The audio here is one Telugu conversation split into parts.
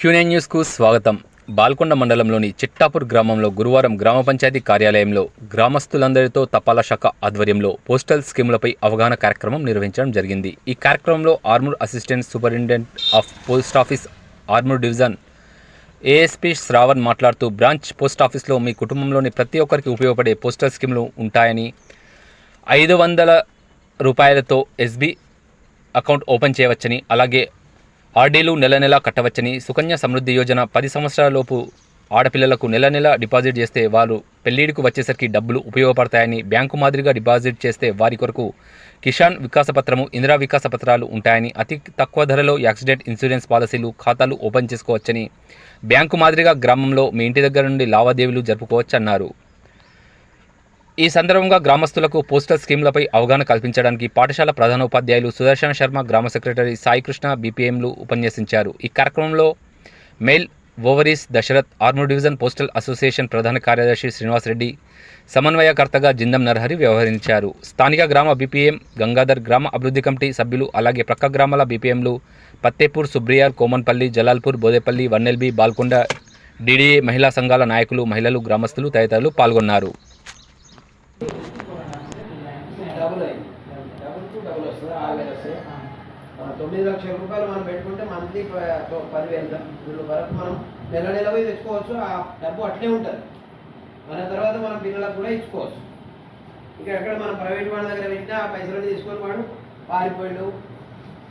క్యూనే న్యూస్కు స్వాగతం. బాల్కొండ మండలంలోని చిట్టాపూర్ గ్రామంలో గురువారం గ్రామ పంచాయతీ కార్యాలయంలో గ్రామస్తులందరితో తపాలా శాఖ ఆధ్వర్యంలో పోస్టల్ స్కీములపై అవగాహన కార్యక్రమం నిర్వహించడం జరిగింది. ఈ కార్యక్రమంలో Armoor assistant superintendent of post office Armoor division ASP Shravan మాట్లాడుతూ బ్రాంచ్ పోస్ట్ ఆఫీస్లో మీ కుటుంబంలోని ప్రతి ఒక్కరికి ఉపయోగపడే పోస్టల్ స్కీములు ఉంటాయని ఐదు వందల రూపాయలతో ఎస్బీ అకౌంట్ ఓపెన్ చేయవచ్చని అలాగే ఆర్డీలు నెల నెలా కట్టవచ్చని సుకన్య సమృద్ధి యోజన పది సంవత్సరాలలోపు ఆడపిల్లలకు నెల నెల డిపాజిట్ చేస్తే వారు పెళ్ళిడికి వచ్చేసరికి డబ్బులు ఉపయోగపడతాయని బ్యాంకు మాదిరిగా డిపాజిట్ చేస్తే వారి కొరకు కిసాన్ వికాస పత్రము ఇందిరా వికాస పత్రాలు ఉంటాయని అతి తక్కువ ధరలో యాక్సిడెంట్ ఇన్సూరెన్స్ పాలసీలు ఖాతాలు ఓపెన్ చేసుకోవచ్చని బ్యాంకు మాదిరిగా గ్రామంలో మీ ఇంటి దగ్గర నుండి లావాదేవీలు జరుపుకోవచ్చన్నారు. ఈ సందర్భంగా గ్రామస్తులకు పోస్టల్ స్కీమ్లపై అవగాహన కల్పించడానికి పాఠశాల ప్రధానోపాధ్యాయులు సుదర్శన శర్మ గ్రామ సెక్రటరీ సాయికృష్ణ బీపీఎంలు ఉపన్యసించారు. ఈ కార్యక్రమంలో mail overseers Dasharath Armoor division postal association ప్రధాన కార్యదర్శి శ్రీనివాసరెడ్డి సమన్వయకర్తగా జిందం నరహరి వ్యవహరించారు. స్థానిక గ్రామ బీపీఎం గంగాధర్ గ్రామ అభివృద్ధి కమిటీ సభ్యులు అలాగే ప్రక్క గ్రామాల బీపీఎంలు పత్తేపూర్ సుబ్రియార్ కోమన్పల్లి జలాల్పూర్ బోదేపల్లి వన్నెల్బి బాల్కొండ డీడీఏ మహిళా సంఘాల నాయకులు మహిళలు గ్రామస్తులు తదితరులు పాల్గొన్నారు. డబుల్ అయింది. డబుల్ టు డబుల్ వస్తుంది ఆరు వేలు వస్తాయి తొమ్మిది లక్షల రూపాయలు మనం పెట్టుకుంటే మంత్లీ పదివేలు వీళ్ళు వరకు మనం నెల నెల పోయి తెచ్చుకోవచ్చు ఆ డబ్బు అట్లే ఉంటుంది. మన తర్వాత మనం పిల్లలకు కూడా ఇచ్చుకోవచ్చు. ఇంకా ఎక్కడ మనం ప్రైవేట్ వాళ్ళ దగ్గర పెట్టినా ఆ పైసలు తీసుకొని వాడు పారిపోయాడు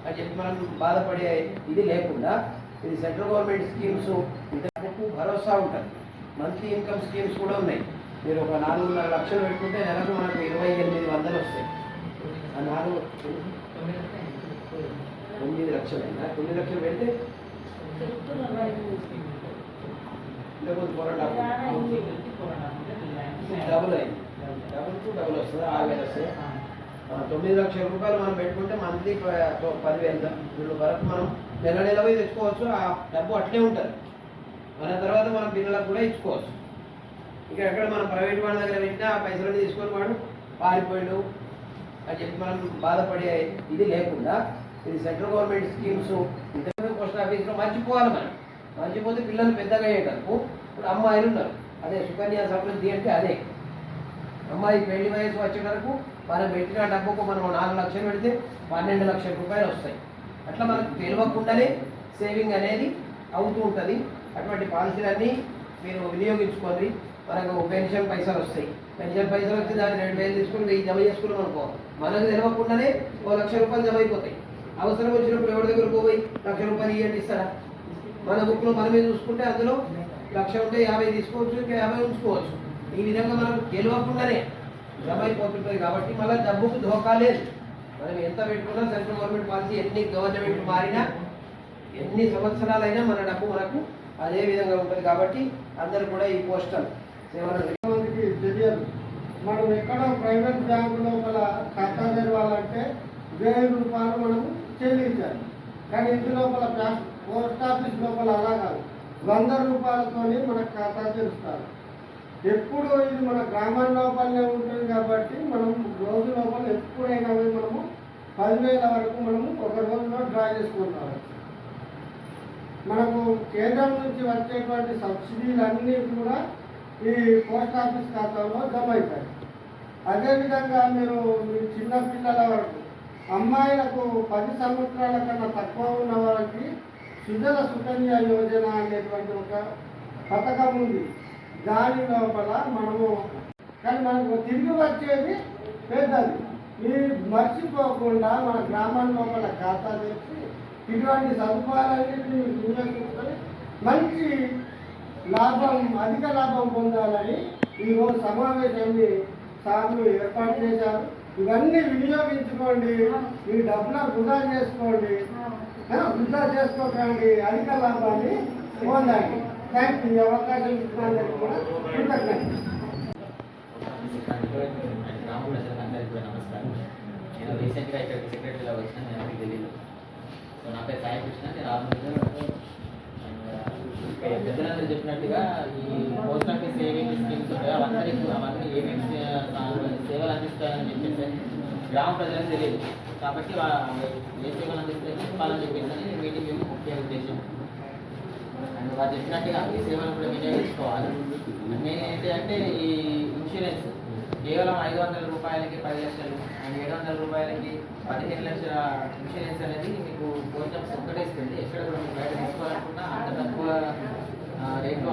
అని చెప్పి మనం బాధపడే ఇది లేకుండా ఇది సెంట్రల్ గవర్నమెంట్ స్కీమ్స్ ఇంతకు భరోసా ఉంటుంది. మంత్లీ ఇన్కమ్ స్కీమ్స్ కూడా ఉన్నాయి. మీరు ఒక నాలుగున్నర లక్షలు పెట్టుకుంటే నెలకు మనకు ఇరవై ఎనిమిది వందలు వస్తాయి. ఆ నాలుగు తొమ్మిది లక్షలు అయినా తొమ్మిది లక్షలు పెడితే డబుల్ అయింది. డబుల్ టు డబుల్ వస్తుంది? ఆరు వేలు వస్తాయి తొమ్మిది లక్షల రూపాయలు మనం పెట్టుకుంటే మంత్లీ పదివేలు వీళ్ళు వరకు మనం నెల నెల పోయి తెచ్చుకోవచ్చు. ఆ డబ్బు అట్లే ఉంటుంది. మన తర్వాత మనం పిల్లలకు కూడా ఇచ్చుకోవచ్చు. ఎక్కడ మనం ప్రైవేట్ వాళ్ళ దగ్గర పెట్టినా ఆ పైసలు తీసుకొని వాడు పారిపోయాడు. అని చెప్పి మనం బాధపడే ఇది లేకుండా ఇది సెంట్రల్ గవర్నమెంట్ స్కీమ్స్ ఇంతకుముందు పోస్ట్ ఆఫీస్లో మర్చిపోవాలి మనం. మర్చిపోతే పిల్లలు పెద్దగా అయ్యేటప్పుడు ఇప్పుడు అమ్మాయిలు ఉన్నారు. అదే సుకన్య సమృద్ధి అంటే అదే. అమ్మాయి పెళ్ళి వయసు వచ్చే వరకు మనం పెట్టిన డబ్బుకు మనం నాలుగు లక్షలు పెడితే పన్నెండు లక్షల రూపాయలు వస్తాయి. అట్లా మనకు తెలియకుండానే సేవింగ్ అనేది అవుతూ ఉంటుంది. అటువంటి పాలసీలన్నీ మీరు వినియోగించుకోండి. మనకు పెన్షన్ పైసలు వస్తాయి. పెన్షన్ పైసలు వస్తే దాన్ని రెండు వేలు తీసుకుని వెయ్యి జమ చేసుకున్నాం అనుకో మనకు తెలవకుండానే ఓ లక్ష రూపాయలు జమ అయిపోతాయి. అవసరం వచ్చినప్పుడు ఎవరి దగ్గర పోయి లక్ష రూపాయలు ఇవ్వండి ఇస్తారా మన బుక్లో మనమే చూసుకుంటే అందులో లక్ష ఉంటే యాభై తీసుకోవచ్చు ఇంకా యాభై ఉంచుకోవచ్చు. ఈ విధంగా మనకు గెలవకుండానే జమ అయిపోతుంటుంది కాబట్టి మళ్ళీ డబ్బుకు ధోకా లేదు. మనం ఎంత పెట్టుకున్నా సెంట్రల్ గవర్నమెంట్ పాలసీ ఎన్ని గవర్నమెంట్ మారినా ఎన్ని సంవత్సరాలైనా మన డబ్బు మనకు అదే విధంగా ఉంటుంది కాబట్టి అందరూ కూడా ఈ పోస్టల్ మందికి తెలియదు. మనం ఎక్కడ ప్రైవేట్ బ్యాంకు లోపల ఖాతా తెరవాలంటే వెయ్యి రూపాయలు మనం చెల్లించాలి. కానీ ఇంటి లోపల పోస్ట్ ఆఫీస్ లోపల అలా కాదు. వంద రూపాయలతోనే మన ఖాతా తెరుస్తారు. ఎప్పుడు ఇది మన గ్రామం లోపలనే ఉంటుంది కాబట్టి మనం రోజు లోపల ఎప్పుడైనా మనము పదివేల వరకు మనము ఒక రోజులో డ్రా చేసుకుంటాం మనకు కేంద్రం నుంచి వచ్చేటువంటి సబ్సిడీలు అన్నీ కూడా ఈ పోస్ట్ ఆఫీస్ ఖాతాలో జమ అవుతాయి. అదేవిధంగా మీరు మీ చిన్న పిల్లల వరకు అమ్మాయిలకు పది సంవత్సరాల కన్నా తక్కువ ఉన్న వారికి సుజల సుకన్య యోజన అనేటువంటి ఒక పథకం ఉంది. దాని లోపల మనము కానీ మనకు తిరిగి వచ్చేది పెద్దది. మీరు మర్చిపోకుండా మన గ్రామం లోపల ఖాతా తెచ్చి ఇటువంటి సదుపాయాలన్నింటినీ వినియోగించుకొని మంచి లాభం అధిక లాభం పొందాలని ఈరోజు సమావేశాన్ని సార్లు ఏర్పాటు చేశారు. ఇవన్నీ వినియోగించుకోండి. ఈ డబ్బులు వృధా చేసుకోండి. వృధా చేసుకోకండి. అధిక లాభాన్ని పొందండి. థ్యాంక్ యూ ఈ అవకాశం ఇచ్చినందుకు కూడా కూడా నమస్కారం. నేను రీసెంట్గా ఇక్కడికి సెక్రటరీలో వచ్చిన నేను మీకు తెలియదు సో నా పేరు సాయి కృష్ణ నేను ఆర్మూర్లో పెద్దలందరూ చెప్పినట్టుగా ఈ పోస్ట్ ఆఫీస్ ఏమేమి స్కీమ్స్ ఉంటాయో. అవన్నీ అవన్నీ ఏమేమి సేవలు అందిస్తాయని చెప్పేసి గ్రామ ప్రజలకు తెలియదు. కాబట్టి ఏ సేవలు అందిస్తాయి వాళ్ళని చెప్పేసి మీటింగ్ ముఖ్య ఉద్దేశం. అండ్ వారు చెప్పినట్టుగా ఈ సేవలు కూడా వినియోగించుకోవాలి. నేనేంటి ఏంటి అంటే ఈ ఇన్సూరెన్స్. కేవలం ఐదు వందల రూపాయలకి పది లక్షలు అండ్ ఏడు వందల రూపాయలకి పదిహేను లక్షల ఇన్సూరెన్స్ అనేది మీకు పోస్ట్ ఆఫీస్ ఒక్కటే ఇస్తుంది. ఎక్కడ కూడా మీరు బయట తీసుకోవాలనుకున్నా అంత తక్కువ ఆ, రేట్లో అంత